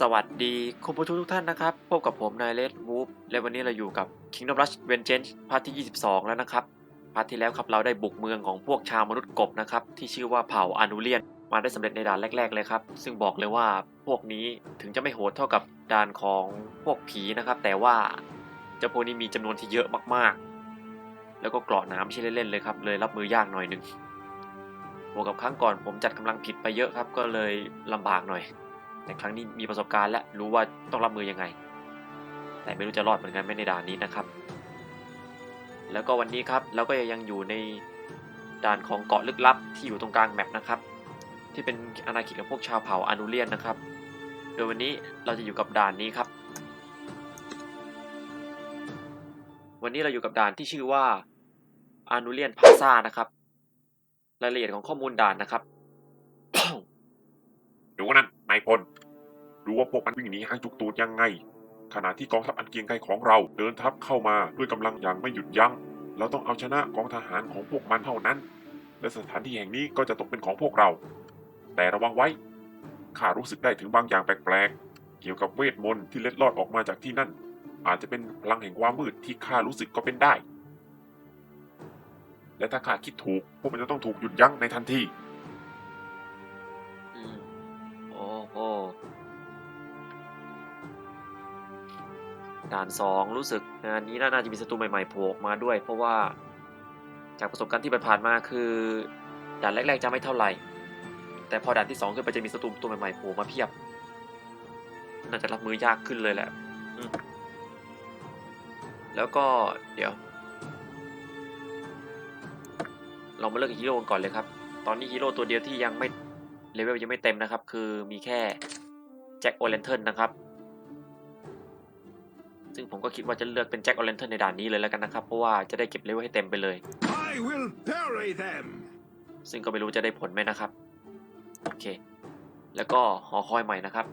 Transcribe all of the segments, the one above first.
สวัสดีคุณผู้ชมทุกท่านนะครับ พบกับผมนายเลดวูฟและวันนี้เราอยู่กับ Kingdom Rush Vengeance พาร์ทที่ 22 แล้วนะครับ พาร์ทที่แล้วครับเราได้บุกเมืองของพวกชาวมนุษย์กบนะครับ ที่ชื่อว่าเผ่าอานูเลียน มาได้สำเร็จในด่านแรก ๆ เลยครับ ซึ่งบอกเลยว่าพวกนี้ถึงจะไม่โหดเท่ากับด่านของพวกผีนะครับ แต่ว่าเจ้าพวกนี้มีจำนวนที่เยอะมากๆ แล้วก็เกราะน้ำไม่ใช่เล่นๆเลยครับเลยรับมือยากหน่อยหนึ่งบวกกับครั้งก่อนผมจัดกำลังผิดไปเยอะครับ ก็เลยลำบากหน่อย แต่ครั้งนี้มีประสบการณ์และรู้ว่าต้องรับมือยังไง แต่ไม่รู้จะรอดเหมือนกันไม่ในด่านนี้นะครับ แล้วก็วันนี้ครับเราก็ยังอยู่ในด่านของเกาะลึกลับที่อยู่ตรงกลางแมปนะครับ ที่เป็นอาณาเขตของพวกชาวเผ่าอนูเลียนนะครับ โดยวันนี้เราจะอยู่กับด่านนี้ครับ วันนี้เราอยู่กับด่านที่ชื่อว่าอนูเลียนพาซานะครับรายละเอียดของข้อมูลด่านนะครับ ดูนั่นนายพล รู้ว่าพวกมันวิ่งหนีหางจุกตูดยังไง ขณะที่กองทัพอันเกียงไกรของเราเดินทัพเข้ามาด้วยกำลังอย่างไม่หยุดยัง้ง เราต้องเอาชนะกองทหารของพวกมันเท่านั้น และสถานที่แห่งนี้ก็จะตกเป็นของพวกเรา แต่ระวังไว้ ข้ารู้สึกได้ถึงบางอย่างแปลกๆ เกี่ยวกับเวทมนต์ที่เล็ดลอดออกมาจากที่นั่น อาจจะเป็นพลังแห่งความมืดที่ข้ารู้สึกก็เป็นได้ และถ้าข้าคิดถูก พวกมันจะต้องถูกหยุดยั้งในทันที ด่านสองรู้สึกงานนี้น่าจะมีศัตรูใหม่ๆโผล่ออกมาด้วย เพราะว่าจากประสบการณ์ที่ผ่านมาคือด่านแรกๆจะไม่เท่าไหร่ แต่พอด่านที่สองขึ้นไปจะมีศัตรูตัวใหม่ๆโผล่มาเพียบ น่าจะรับมือยากขึ้นเลยแหละแล้วก็เดี๋ยว เรามาเลือกฮีโร่ก่อนเลยครับ ตอนนี้ฮีโร่ตัวเดียวที่ยังไม่เลเวลยังไม่เต็มนะครับ คือมีแค่แจ็คโอเลนเทิร์นนะครับ ซึ่งผมก็คิดว่าจะเลือกเป็นแจ็คโอเลนเทิร์นในด่านนี้เลยแล้วกันนะครับ เพราะว่าจะได้เก็บเลเวลให้เต็มไปเลย I will bury them. ซึ่งก็ไม่รู้จะได้ผลไหมนะครับ โอเค แล้วก็หอคอยใหม่นะครับ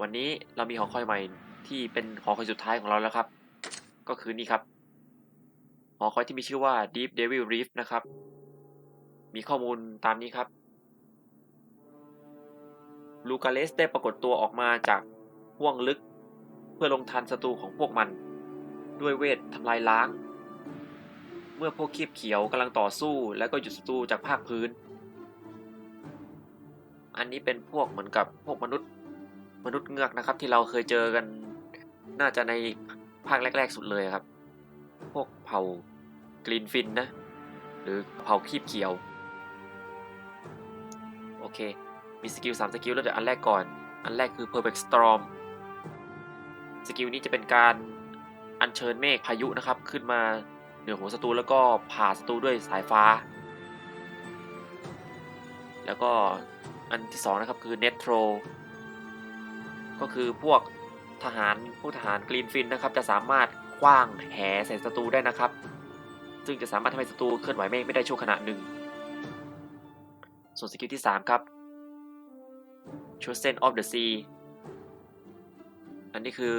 วันนี้เรามีหอคอยใหม่ที่เป็นหอคอยสุดท้ายของเราแล้วครับ ก็คือนี่ครับ หอคอยที่มีชื่อว่า Deep Devil Reef นะครับ มีข้อมูลตามนี้ครับลูกาเลสได้ปรากฏตัวออกมาจากห้วงลึก เพื่อลงทันศัตรูของพวกมัน ด้วยเวททำลายล้าง เมื่อพวกคีบเขียวกำลังต่อสู้แล้วก็หยุดศัตรูจากภาคพื้น อันนี้เป็นพวกเหมือนกับพวกมนุษย์มนุษย์เงือกนะครับที่เราเคยเจอกันน่าจะในภาคแรก ๆ สุดเลยครับ พวกเผ่ากรีนฟินนะ หรือเผ่าคีบเขียว โอเค มีสกิล3สกิลแล้วเดี๋ยวอันแรกก่อน อันแรกคือ Perfect Storm สกิลนี้จะเป็นการอัญเชิญเมฆพายุนะครับ ขึ้นมาเหนือหัวศัตรูแล้วก็ผ่าศัตรูด้วยสายฟ้า แล้วก็อันที่สองนะครับคือ Netro ก็คือพวกทหารผู้ทหารกรีนฟินนะครับ จะสามารถคว้างแหใส่ศัตรูได้นะครับ ซึ่งจะสามารถทำให้ศัตรูเคลื่อนไหวไม่ไม่ได้ชั่วขณะหนึ่ง ส่วนสกิลที่ 3 ครับ Chosen of the Sea อันนี้คือ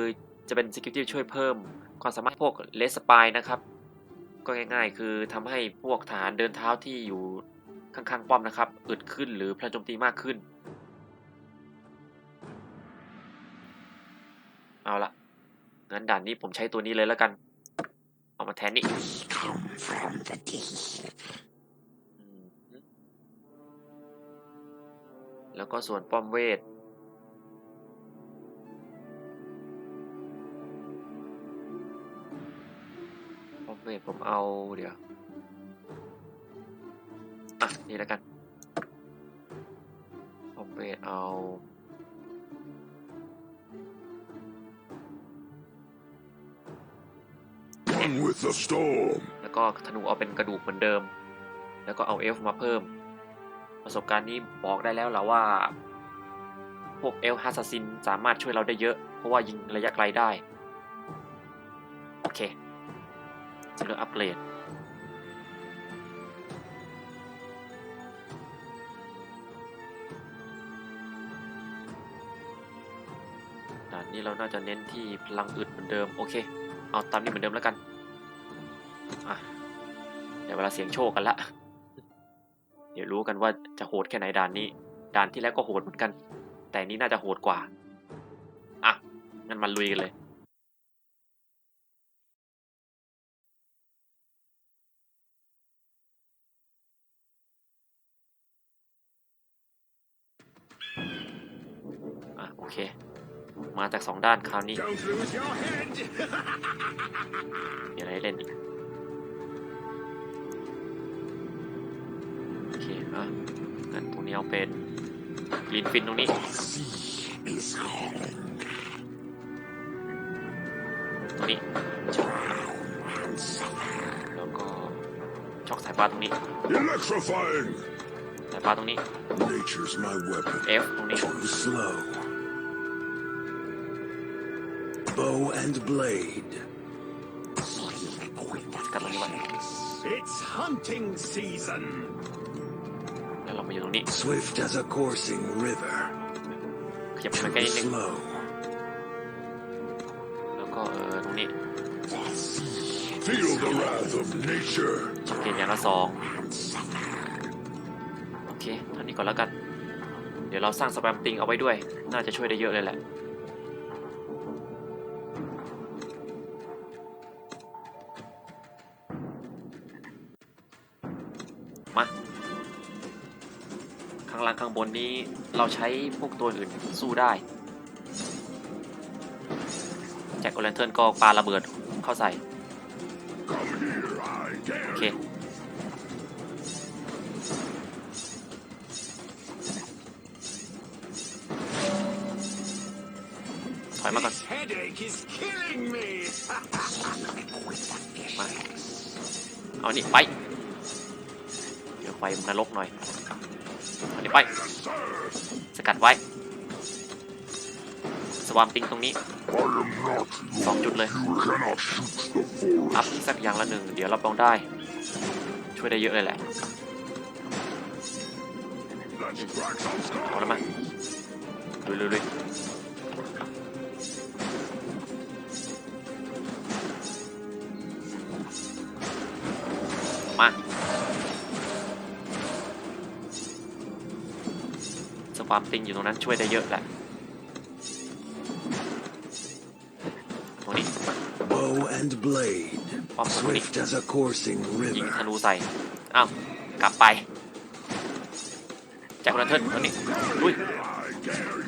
จะเป็นสกิลที่ช่วยเพิ่มความสามารถพวกเลสปายนะครับ ก็ง่ายๆ คือทำให้พวกทหารเดินเท้าที่อยู่ข้างๆป้อมนะครับอึดขึ้นหรือพลังโจมตีมากขึ้น เอาละงั้นด่านนี้ผมใช้ตัวนี้เลยแล้วกัน เอามาแทนนี่ Come from the deep. อืมแล้วก็ส่วนป้อมเวท ทผมเอาเดี๋ยว อะ นี่แล้วกันป้อมเวทเอา One with the storm. แล้วก็ธนูเอาเป็นกระดูกเหมือนเดิม แล้วก็เอาเอลฟ์มาเพิ่ม ประสบการณ์นี้บอกได้แล้วแหละว่า พวกเอลฟ์ฮัสซินสามารถช่วยเราได้เยอะ เพราะว่ายิงระยะไกลได้ โอเค จะเลือกอัปเกรดด่านนี้เราน่าจะเน้นที่พลังอึดเหมือนเดิม โอเค เอาตามนี้เหมือนเดิมแล้วกัน อะเดี๋ยวเวลาเสียงโชคกันละ เดี๋ยวรู้กันว่าจะโหดแค่ไหนด่านนี้ ด่านที่แล้วก็โหดเหมือนกัน แต่นี้น่าจะโหดกว่า อะงั้นมาลุยกันเลย อะโอเค มาจากสองด้านคราวนี้ Don't lose your head. มีอะไรให้เล่นอีกโอเคอะงั้นตรงนี้เอาเป็นลินฟินตรงนี้ Is calling. ตรงนี้แล้วก็ช็อกสายฟ้าตรงนี้ Electrifying. สายฟ้าตรงนี้ Nature's my weapon. F ตรงนี้ Too slow. Bow and blade. สกัดตรงนี้ไว้ It's hunting season. แล้วเรามาอยู่ตรงนี้ Swift as a coursing river. ขยับไปใกล้ Too นิดนึง slow. แล้วก็เออตรงนี้ Feel the wrath of nature. ช็อกเกนอย่างละสองโอเคเท่านี้ก่อนแล้วกัน เดี๋ยวเราสร้างสแปมติงเอาไว้ด้วย น่าจะช่วยได้เยอะเลยแหละ บนนี้เราใช้พวกตัวอื่นสู้ได้ แจ็คโอเลนเทิร์นก็ปาระเบิดเข้าใส่ Come here, I โอ dare เค ถอยมาก่อน This headache is killing me. มา เอานี่ไป เดี๋ยวไฟมันนรกหน่อยเอานี่ไป สกัดไว้ สวามติงตรงนี้สองจุดเลย อัพสักอย่างละหนึ่ง เดี๋ยวรับรองได้ ช่วยได้เยอะเลยแหละเอาละมาลุยลุยลุยมา สปามติงอยู่ตรงนั้นช่วยได้เยอะแหละตรงนี้ Bow and blade. Pop, Swift as a coursing ยิง river. ธนูใส่ อ้าว กลับไป แจ็คโรนเทิร์นตรงนี้ลุย I dare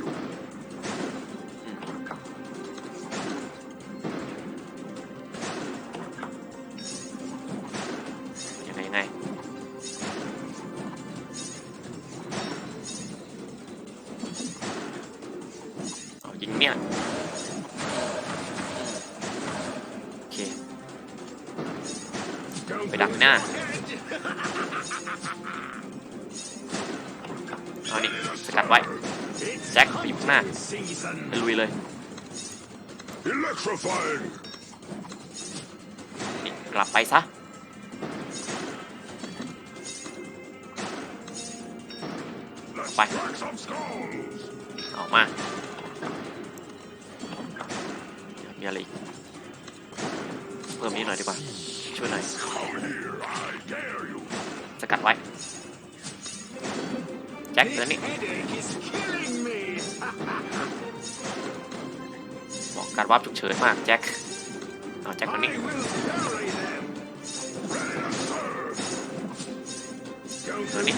It's Jack, bị bắn à? hunting season. ไปลุยเลย Electrifying. นี่กลับไปซะ Let's Bye. crack some skulls. ออกมาเดี๋ยวมีอะไรอีกเพิ่มนี้หน่อยดีกว่า ช่วยหน่อย Come here, I dare you. สกัดไว้แจ็ค This เดินนี่ บอกการวับฉุกเฉินมากแจ็คเอาแจ็คคนนี้ตัวนี้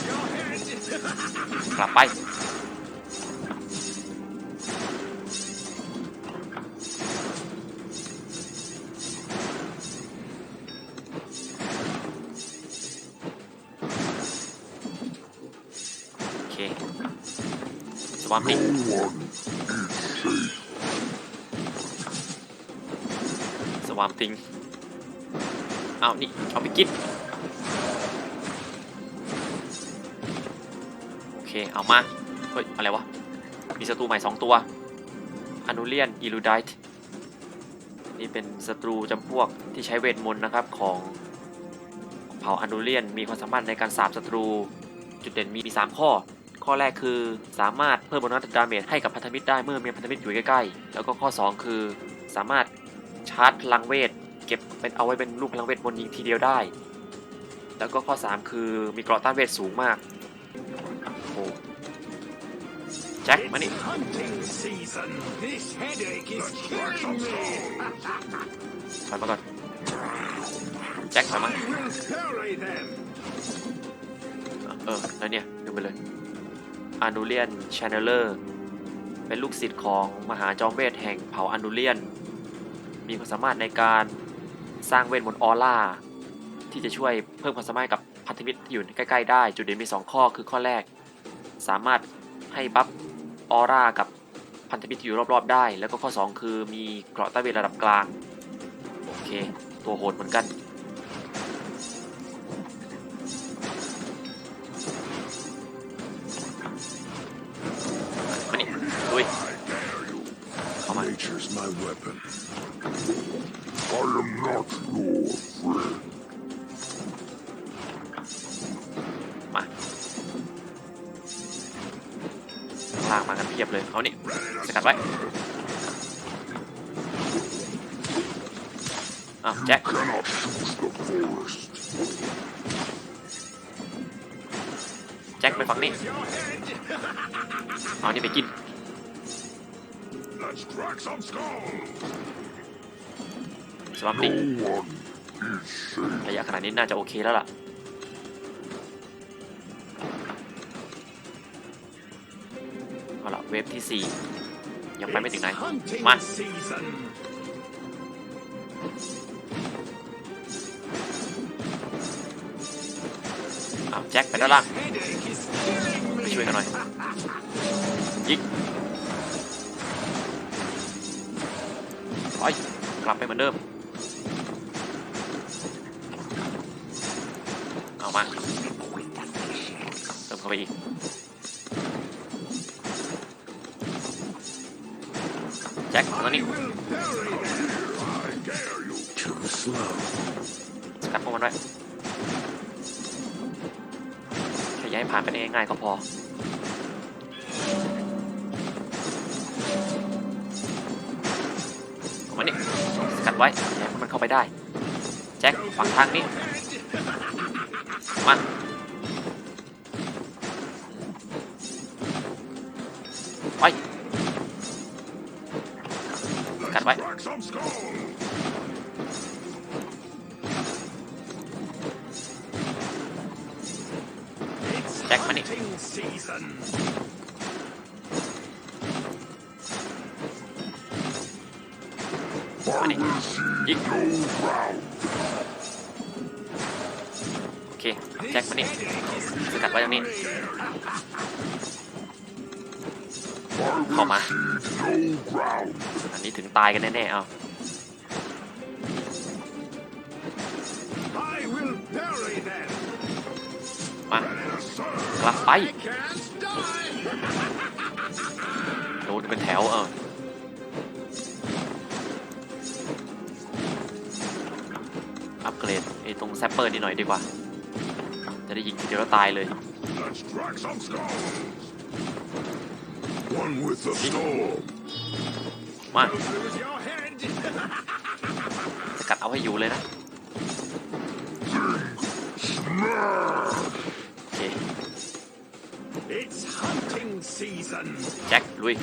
กลับไป วามติสวามติงเอานี่เอาไปกินโอเค เอามา เฮ้ย อะไรวะ มีศัตรูใหม่2ตัวอนูเลียนอีลูไดท์นี่เป็นศัตรูจำพวกที่ใช้เวทมนต์นะครับของเผ่าอนูเลียนมีความสามารถในการสาบศัตรู จุดเด่นมีมี 3 ข้อ ข้อแรกคือ สามารถเพิ่มโบนัสดาเมจให้กับพันธมิตรได้เมื่อมีพันธมิตรอยู่ใกล้ๆ แล้วก็ข้อ 2 คือ สามารถชาร์จพลังเวท เก็บเป็นเอาไว้เป็นลูกพลังเวทมนยิงทีเดียวได้ แล้วก็ข้อ 3 คือมีเกราะต้านเวทสูงมากโอ้โหจ็คมานี่ถอยมาก่อนแจ็คถอยมาเออแล้วเนี่ยดูไปเลย อันดูเลียนชานเนลเลอร์เป็นลูกศิษย์ของมหาจอมเวทแห่งเผ่าอันดูเลียน มีความสามารถในการสร้างเวทมนต์ออร่าที่จะช่วยเพิ่มความสามารถกับพันธมิตรที่อยู่ใกล้ๆ ได้ จุดเด่นมี 2 ข้อคือข้อแรก สามารถให้บัฟออร่ากับพันธมิตรที่อยู่รอบๆ ได้ แล้วก็ข้อ 2 คือมีเกราะต้านเวทระดับกลาง โอเค ตัวโหดเหมือนกัน ลากมากันเพียบเลย เอานี่สกัดไว้อ้าวแจ็ค Cannot choose the forest. แจ็คไปฝั่งนี้ เอานี่ไปกิน Let's crack some skulls. สวัสดี No one is safe. ระยะขนาดนี้น่าจะโอเคแล้วล่ะ ฟที่ 4 ยังไปไม่ถึงไหน hunting มา season. อ้าวแจ็คไปด้านล่าง Headache is killing ไป me. ช่วยกันหน่อย ยิงไปกลับไปเหมือนเดิม เอามาเติมเข้าไปอีก จ็คมาตอนนี้สกัดพวกมันไว้แค่ย้ายผ่านไปได้ง่ายๆก็พอเอามานี่สกัดไว้อย่าให้มันเข้าไปได้ แจ็คฝังทางนี้ It's Jack, money. hunting season. มานี่ยิงโอเคแจ็คมานี่สกัดไว้ตรงนี้เข้ามา อันนี้ถึงตายกันแน่ๆเอา ไป I can't die. โดนเป็นแถวเอออัปเกรดไอ้ตรงแซปเปอร์นี่หน่อยดีกว่า จะได้ยิงทีเดียวแล้วตายเลย Let's crack some skulls. One with the storm. มา Lose your head. สกัดเอาให้อยู่เลยนะ แจ็คลุย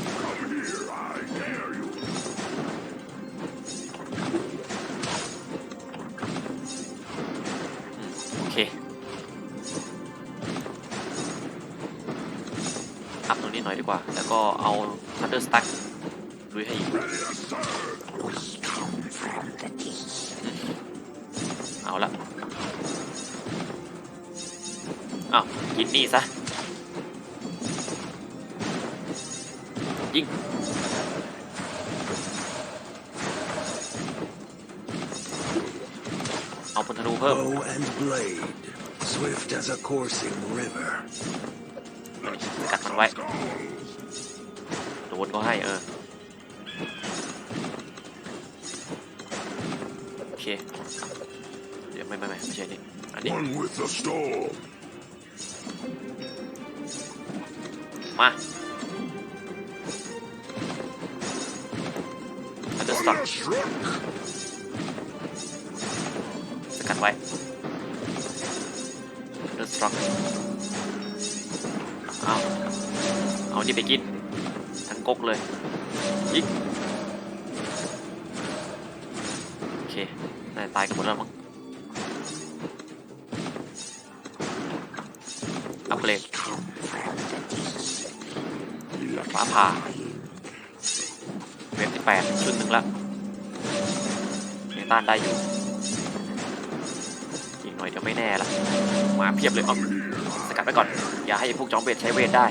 โอเค อัพตรงนี้หน่อยดีกว่า แล้วก็เอาทันเตอร์สตั๊กลุยให้อีกเอาละอ้าวกินนี่ซะ เอาพลธนูเพิ่ม Bow and blade, swift as a coursing river. สกัดมันไว้ โดนก็ให้เออ โอเค เดี๋ยวไม่ไม่ไม่ไม่ใช่นี่ อันนี้ One with the storm. มา Thunderstruck Struck. สกั ดไว้ Thunderstruck เอาเอานี่ไปกิน ทั้งกกเลยยิงโอเคน่าจะตายกันหมดแล้วมั้งอัปเกรดฟ้าผ่าเวฟที่แปดชุดหนึ่งละยังต้านได้อยู่ ยเดี๋ยวไม่แน่ละมาเพียบเลยเอาสกัดไว้ก่อน อย่าให้พวกจอมเวทใช้เวทได้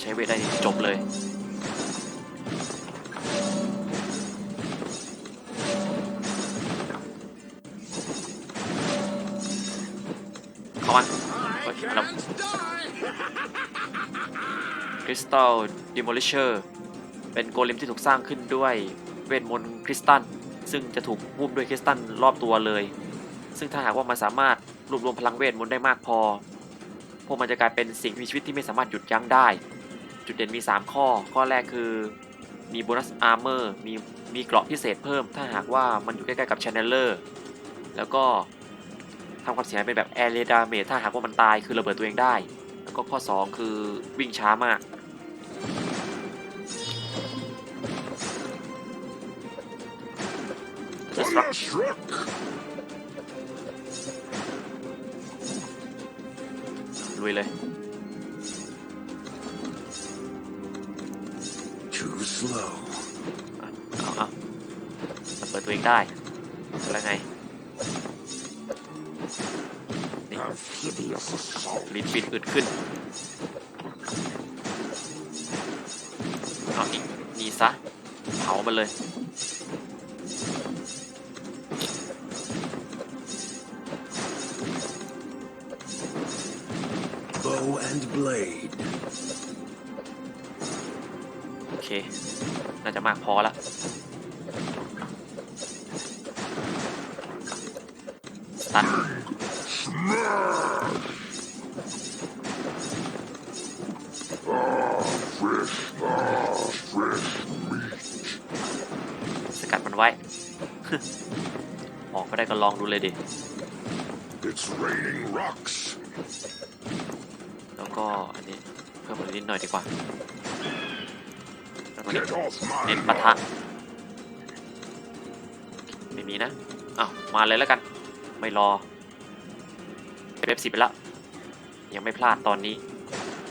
ใช้เวทได้จบเลยเข้ามาเฮ้ยแล้วคริสตัลดิโมลิเชอร์เป็นโกเลมที่ถูกสร้างขึ้นด้วยเวทมนต์คริสตัลซึ่งจะถูกหุ้มด้วยคริสตัลรอบตัวเลย ซึ่งถ้าหากว่ามันสามารถรวบรวมพลังเวทมนต์ได้มากพอ พวกมันจะกลายเป็นสิ่งมีชีวิตที่ไม่สามารถหยุดยั้งได้ จุดเด่นมี 3 ข้อ ข้อแรกคือ มีโบนัสอาร์เมอร์ มีมีเกราะพิเศษเพิ่ม ถ้าหากว่ามันอยู่ใกล้ๆกับช n นเ l อร์ แล้วก็ทำความเสียหายเป็นแบบแอร์เรดาเมจถ้าหากว่ามันตายคือระเบิดตัวเองได้ แล้วก็ข้อ 2 คือวิ่งช้ามาก Thunderstruck! ลุยเลย Too slow. เอาเอาระเบิดตัวเองได้แล้วไง Amphibious assault. ลิ้นปิดอึดขึ้นเอาอีกนี่ซะเผามันเลย โอเค น่าจะมากพอละสตัน Fresh, ah, fresh meat. สกัดมันไว้ ออกก็ได้ก็ลองดูเลยดิ It's raining rocks. แล้วก็อันนี้เพิ่มมันนิดหน่อยดีกว่า เน้นปะทะไม่มีนะอ้าวมาเลยแล้วกัน ไม่รอเว็บสิบไปละ ยังไม่พลาดตอนนี้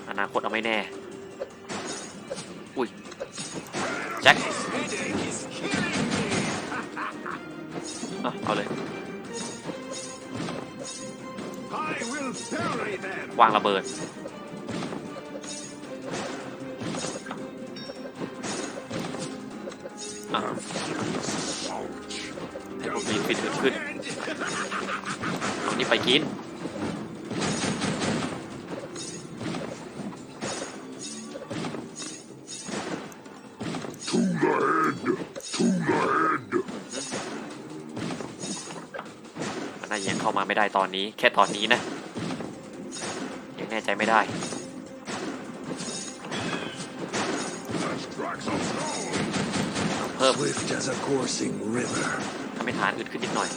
อนาคตเอาไม่แน่ อุ้ย แจ็คอะเอาเลย วางระเบิด ให้ผมมีฟิตขึ้นเอานี่ไปกิน To the head. To the head. มันน่าจะยังเข้ามาไม่ได้ตอนนี้ แค่ตอนนี้นะ ยังแน่ใจไม่ได้ That's tracks of stone. เพิ่ม Swift as a coursing river. ทำให้ฐานอึดขึ้นนิดหน่อย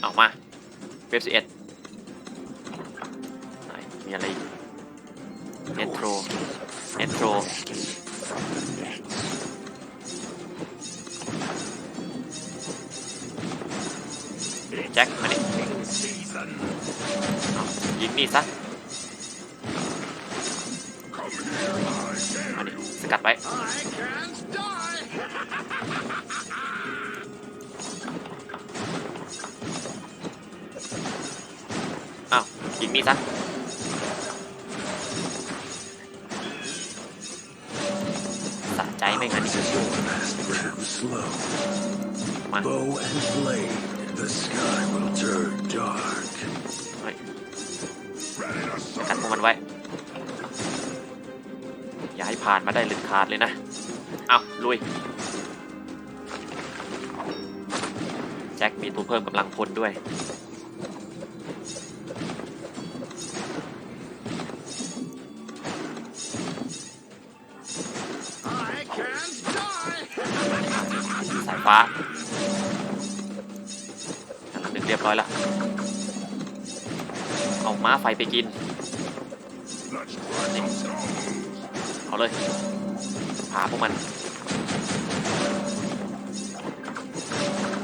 โอเอามาเว็บสิเอ็ดมีอะไรอีกเนโทรเนโทรแจ็คมาดิยิงนี่ซะ กัดไว้ I can't die. อ้าว ยิงนี่ซะ สะใจไหมงั้น Ours is your master. Too slow. มา Bow and blade. The sky will turn dark. ผ่านมาได้เด็ดขาดเลยนะ เอาลุย แจ็คมีตัวเพิ่มกำลังพลด้วย สายฟ้าอันหนึ่งเรียบร้อยละเอาม้าไฟไปกิน เอาเลยผ่าพวกมัน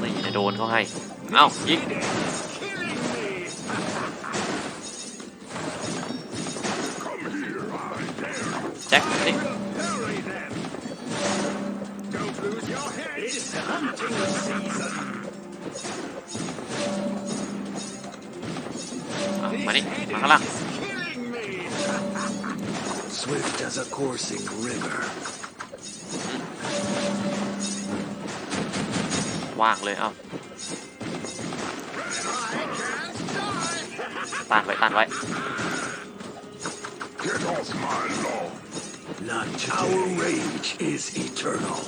นี่จะโดนเขาให้ เอ้ายิงแจ็คนี่มาดิมาข้างล่าง Swift as a coursing river. ว่างเลยเอ้าต้านไว้ต้านไว้ Get off my lawn. Not today. Our rage is eternal.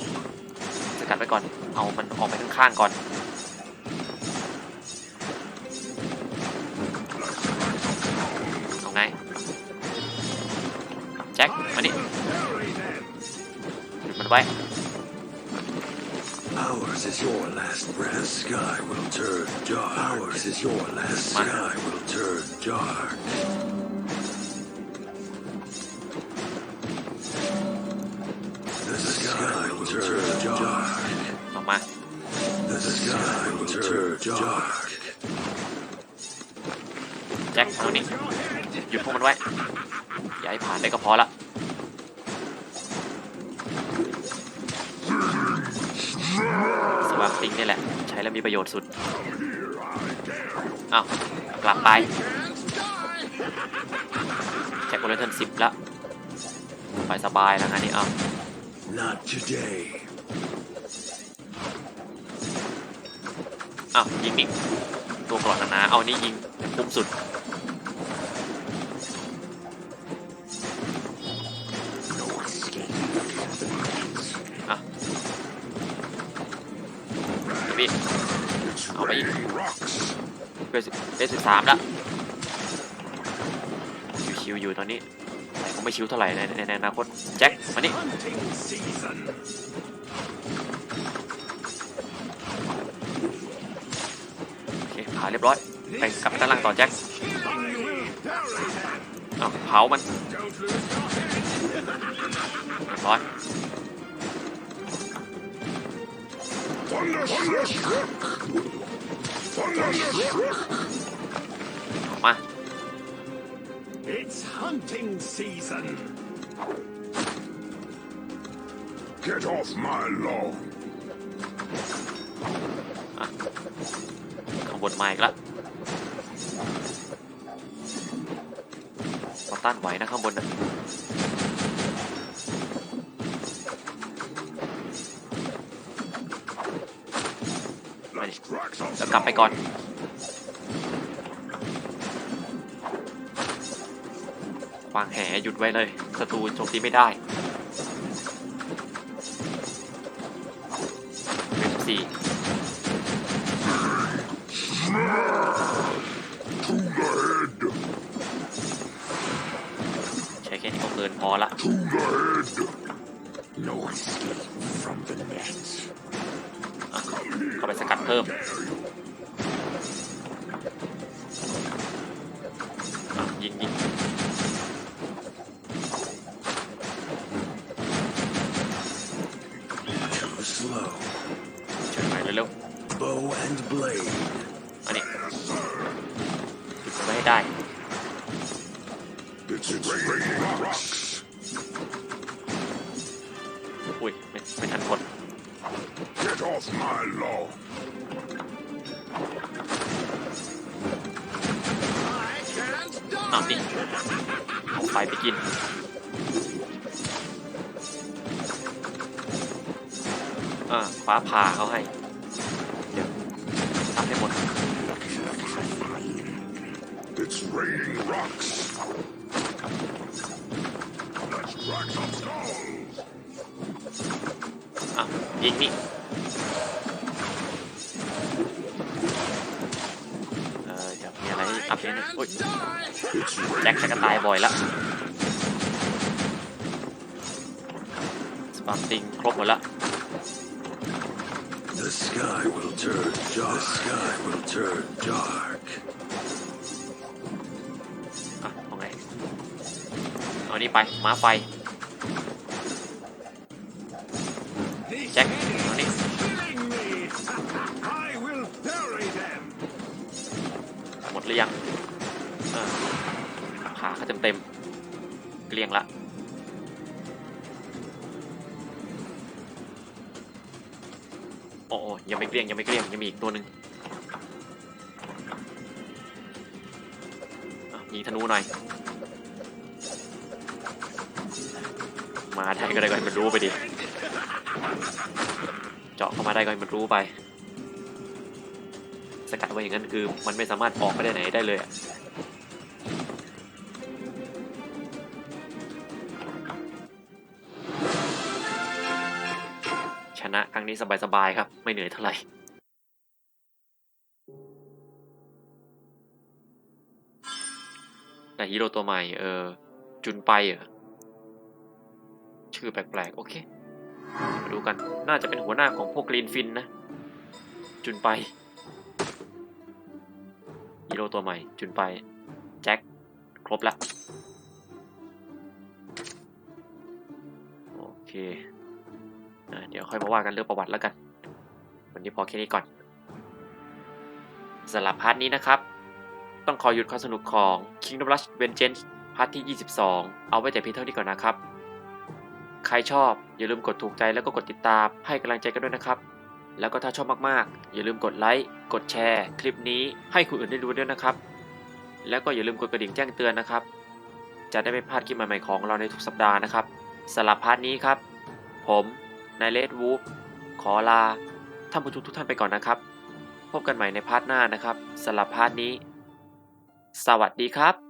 สกัดไว้ก่อน เอามันออกไปข้างๆก่อน ไว้ Ours is your last breath. The sky will turn dark. Ours is your last. The sky will turn dark. The sky will turn dark. ออกมา The sky will turn dark. แจ็คตรงนี้หยุดพวกมันไว้ อย่าให้ผ่านได้ก็พอละ ว่างปิงนี่แหละ ใช้แล้วมีประโยชน์สุดอ้าวกลับไปแจ็คโอเลนเทนสิบละสบายสบายๆแล้วงานนี้อ้าว Not today. อ้าวยิงอีกตัวกรอดหนาๆเอานี่ยิงคุ้มสุด เบสิบสามแล้วชิวๆอยู่ตอนนี้แต่ก็ไม่ชิวเท่าไหร่ในในในอนาคตแจ็คมานี่โอเคผ่าเรียบร้อยไปกลับด้านล่างต่อแจ็คเอาเผามันเรียบร้อย It's hunting season. Get off my lawn. ข้างบนมาอีกแล้วเราต้านไหวนะข้างบนนะ Let's crack some แล้วกลับไปก่อน วางแหหยุดไว้เลยศัตรูโจมตีไม่ได้เวฟสี่ To the head. ใช้แค่นี้ก็เกินพอละ To the head. No escape from the net. อะเข้าไปสกัดเพิ่ม ให้ได้ It's raining rocks. อุ้ย ไม่ไม่ทันกด Get off my lawn. อ้าวนี่เอาไฟไปกินอ่าฟ้าผ่าเขาให้ ปาร์ติงครบหมดละ The The sky will turn dark. The sky will turn dark. อะเอาไงเอานี่ไปม้าไฟ แจ็คเอานี่ Killing me! I will bury them! หมดหรือยังอ่าขาเขาเต็มเต็มๆเกลี้ยงละ ยังไม่เกลี้ยงยังไม่เกลี้ยงยังมีอีกตัวหนึ่งอะยิงธนูหน่อย มาได้ก็ได้ก็ให้มันรู้ไปดิ เจาะเข้ามาได้ก็ให้มันรู้ไป สกัดไว้อย่างนั้นคือมันไม่สามารถออกไปได้ไหนได้เลยอะ นี้สบายๆครับ ไม่เหนื่อยเท่าไหร่แต่ฮีโร่ตัวใหม่ เออ จุนไปเหรอชื่อแปลกๆ โอเค มาดูกัน น่าจะเป็นหัวหน้าของพวกกรีนฟินนะ จุนไปฮีโร่ตัวใหม่ จุนไป แจ็ค ครบละ โอเค เดี๋ยวค่อยมาว่ากันเรื่องประวัติแล้วกัน วันนี้พอแค่นี้ก่อนสำหรับพาร์ทนี้นะครับ ต้องขอหยุดความสนุกของ Kingdom Rush Vengeance พาร์ทที่ 22 เอาไว้แต่เพียงเท่านี้ก่อนนะครับ ใครชอบอย่าลืมกดถูกใจแล้วก็กดติดตามให้กำลังใจกันด้วยนะครับ แล้วก็ถ้าชอบมากๆ อย่าลืมกดไลค์กดแชร์ คลิปนี้ให้คนอื่นได้ดูด้วยนะครับ แล้วก็อย่าลืมกดกระดิ่งแจ้งเตือนนะครับ จะได้ไม่พลาดคลิปใหม่ๆของเราในทุกสัปดาห์นะครับสำหรับพาร์ทนี้ครับ ผม นายเลดวูฟขอลาท่านผู้ชมทุกท่านไปก่อนนะครับ พบกันใหม่ในพาร์ทหน้านะครับสำหรับพาร์ทนี้ สวัสดีครับ